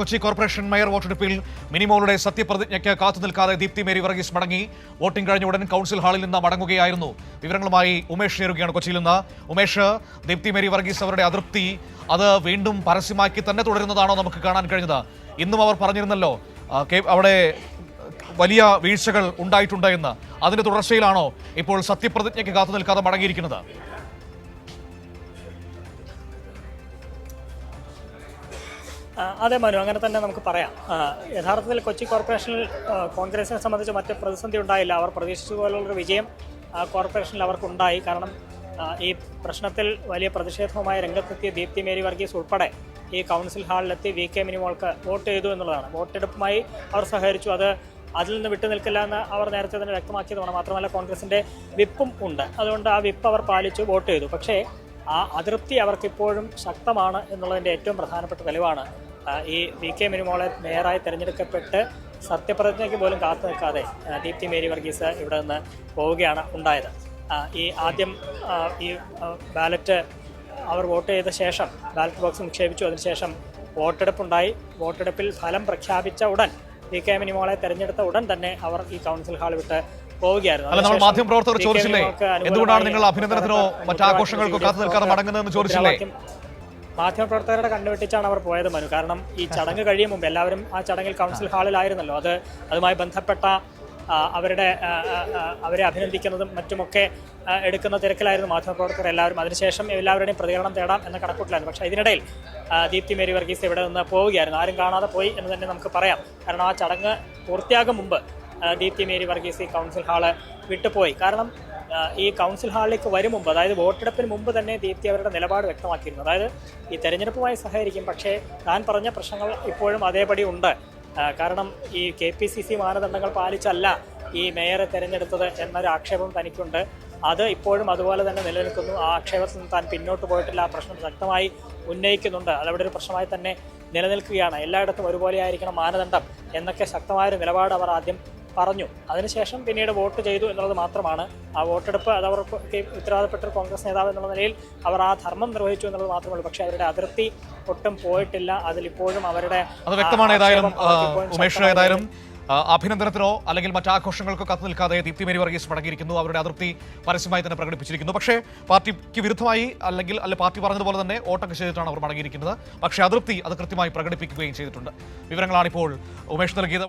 Kochi corporation mayor വോട്ടെടുപ്പിൽ മിനിമോളുടെ സത്യപ്രതിജ്ഞയ്ക്ക് കാത്തു നിൽക്കാതെ ദീപ്തി മേരി വർഗീസ് മടങ്ങി. വോട്ടിംഗ് കഴിഞ്ഞ ഉടൻ കൗൺസിൽ ഹാളിൽ നിന്ന് മടങ്ങുകയായിരുന്നു. വിവരങ്ങളുമായി ഉമേഷ് ചേരുകയാണ് കൊച്ചിയിൽ നിന്ന്. ഉമേഷ് ദീപ്തി മേരി വർഗീസ് അവരുടെ അതൃപ്തി. അത് വീണ്ടും പരസ്യമാക്കി തന്നെ തുടരുന്നതാണോ നമുക്ക് കാണാൻ കഴിഞ്ഞത്? ഇന്നും അവർ പറഞ്ഞിരുന്നല്ലോ അവിടെ വലിയ വീഴ്ചകൾ ഉണ്ടായിട്ടുണ്ട് എന്ന്. അതിന്റെ തുടർച്ചയിലാണോ ഇപ്പോൾ സത്യപ്രതിജ്ഞയ്ക്ക് കാത്തു നിൽക്കാതെ മടങ്ങിയിരിക്കുന്നത്? അതെ മനു അങ്ങനെ തന്നെ നമുക്ക് പറയാം. യഥാർത്ഥത്തിൽ കൊച്ചി കോർപ്പറേഷനിൽ കോൺഗ്രസിനെ സംബന്ധിച്ച് മറ്റ് പ്രതിസന്ധി ഉണ്ടായില്ല. അവർ പ്രതീക്ഷിച്ചതുപോലുള്ളൊരു വിജയം കോർപ്പറേഷനിൽ അവർക്കുണ്ടായി. കാരണം ഈ പ്രശ്നത്തിൽ വലിയ പ്രതിഷേധവുമായി രംഗത്തെത്തിയ ദീപ്തി മേരി വർഗീസ് ഉൾപ്പെടെ ഈ കൗൺസിൽ ഹാളിലെത്തി വി കെ മിനിമോൾക്ക് വോട്ട് ചെയ്തു എന്നുള്ളതാണ്. വോട്ടെടുപ്പുമായി അവർ സഹകരിച്ചു. അത് അതിൽ നിന്ന് വിട്ടു നിൽക്കില്ല എന്ന് അവർ നേരത്തെ തന്നെ വ്യക്തമാക്കിയതുമാണ്. മാത്രമല്ല കോൺഗ്രസിന്റെ വിപ്പും ഉണ്ട്. അതുകൊണ്ട് ആ വിപ്പ് അവർ പാലിച്ചു വോട്ട് ചെയ്തു. പക്ഷേ ആ അതൃപ്തി അവർക്കിപ്പോഴും ശക്തമാണ് എന്നുള്ളതിന്റെ ഏറ്റവും പ്രധാനപ്പെട്ട തെളിവാണ് ഈ വി കെ മിനിമോളെ മേയറായി തിരഞ്ഞെടുക്കപ്പെട്ട് സത്യപ്രതിജ്ഞയ്ക്ക് പോലും കാത്തു നിൽക്കാതെ ദീപ്തി മേരി വർഗീസ് ഇവിടെ നിന്ന് പോവുകയാണ് ഉണ്ടായത്. ഈ ആദ്യം ഈ ബാലറ്റ് അവർ വോട്ട് ചെയ്ത ശേഷം ബാലറ്റ് ബോക്സ് നിക്ഷേപിച്ചു. അതിനുശേഷം വോട്ടെടുപ്പുണ്ടായി. വോട്ടെടുപ്പിൽ ഫലം പ്രഖ്യാപിച്ച ഉടൻ വി കെ മിനിമോളെ തെരഞ്ഞെടുത്ത ഉടൻ തന്നെ അവർ ഈ കൗൺസിൽ ഹാൾ വിട്ട് പോവുകയായിരുന്നു. അല്ല നമ്മൾ മാധ്യമപ്രവർത്തകർ ചോദിച്ചില്ലേ? എന്തുകൊണ്ടാണ് നിങ്ങൾ അഭിനന്ദനത്തിനോ മറ്റാഘോഷങ്ങൾക്കോ കാത്തു നിൽക്കാതെ മടങ്ങുന്നതെന്ന് ചോദിച്ചില്ലേ? മാധ്യമപ്രവർത്തകരുടെ കണ്ണുവെട്ടിച്ചാണ് അവർ പോയത് മനു. കാരണം ഈ ചടങ്ങ് കഴിയും മുമ്പ് എല്ലാവരും ആ ചടങ്ങിൽ കൗൺസിൽ ഹാളിലായിരുന്നല്ലോ അത് അതുമായി ബന്ധപ്പെട്ട അവരുടെ അവരെ അഭിനന്ദിക്കുന്നതും മറ്റുമൊക്കെ എടുക്കുന്ന തിരക്കിലായിരുന്നു മാധ്യമപ്രവർത്തകർ എല്ലാവരും. അതിനുശേഷം എല്ലാവരുടെയും പ്രതികരണം തേടാം എന്ന കണക്കൂട്ടിലായിരുന്നു. പക്ഷേ ഇതിനിടയിൽ ദീപ്തി മേരി വർഗീസ് ഇവിടെ നിന്ന് പോവുകയായിരുന്നു. ആരും കാണാതെ പോയി എന്ന് തന്നെ നമുക്ക് പറയാം. കാരണം ആ ചടങ്ങ് പൂർത്തിയാകും മുമ്പ് ദീപ്തി മേരി വർഗീസ് ഈ കൗൺസിൽ ഹാൾ വിട്ടുപോയി. കാരണം ഈ കൗൺസിൽ ഹാളിലേക്ക് വരും മുമ്പ് അതായത് വോട്ടെടുപ്പിന് മുമ്പ് തന്നെ ദീപ്തി അവരുടെ നിലപാട് വ്യക്തമാക്കിയിരുന്നു. അതായത് ഈ തെരഞ്ഞെടുപ്പുമായി സഹകരിക്കും പക്ഷേ താൻ പറഞ്ഞ പ്രശ്നങ്ങൾ ഇപ്പോഴും അതേപടി ഉണ്ട്. കാരണം ഈ കെ പി സി സി മാനദണ്ഡങ്ങൾ പാലിച്ചല്ല ഈ മേയറെ തെരഞ്ഞെടുത്തത് എന്നൊരു ആക്ഷേപം തനിക്കുണ്ട്. അത് ഇപ്പോഴും അതുപോലെ തന്നെ നിലനിൽക്കുന്നു. ആ ആക്ഷേപത്തിൽ നിന്ന് താൻ പിന്നോട്ട് പോയിട്ടില്ല. ആ പ്രശ്നം ശക്തമായി ഉന്നയിക്കുന്നുണ്ട്. അതവിടെ ഒരു പ്രശ്നമായി തന്നെ നിലനിൽക്കുകയാണ്. എല്ലായിടത്തും ഒരുപോലെ ആയിരിക്കണം മാനദണ്ഡം എന്നൊക്കെ ശക്തമായൊരു നിലപാട് അവർ ആദ്യം പറഞ്ഞു. അതിനുശേഷം പിന്നീട് വോട്ട് ചെയ്തു എന്നുള്ളത് മാത്രമാണ്. ആ വോട്ടെടുപ്പ് അത് അവർക്ക് ഉത്തരവാദപ്പെട്ട കോൺഗ്രസ് നേതാവ് എന്നുള്ള നിലയിൽ അവർ ആ ധർമ്മം നിർവഹിച്ചു എന്നുള്ളത് മാത്രമേ പക്ഷേ അവരുടെ അതിർത്തി ഒട്ടും പോയിട്ടില്ല. അതിലിപ്പോഴും അവരുടെ അത് വ്യക്തമാണ് ഏതായാലും ഉമേഷ് അഭിനന്ദനത്തിനോ അല്ലെങ്കിൽ മറ്റ് ആഘോഷങ്ങൾക്കോ കത്ത് നിൽക്കാതെ ദീപ്തി മേരി വർഗീസ് മടങ്ങിയിരിക്കുന്നു. അവരുടെ അതിർത്തി പരസ്യമായി തന്നെ പ്രകടിപ്പിച്ചിരിക്കുന്നു. പക്ഷേ പാർട്ടിക്ക് വിരുദ്ധമായി അല്ലെങ്കിൽ അല്ലെ പാർട്ടി പറഞ്ഞതുപോലെ തന്നെ വോട്ടൊക്കെ ചെയ്തിട്ടാണ് അവർ മടങ്ങിയിരിക്കുന്നത്. പക്ഷേ അതിർത്തി അത് കൃത്യമായി പ്രകടിപ്പിക്കുകയും ചെയ്തിട്ടുണ്ട്. വിവരങ്ങളാണിപ്പോൾ ഉമേഷ് നൽകിയത്.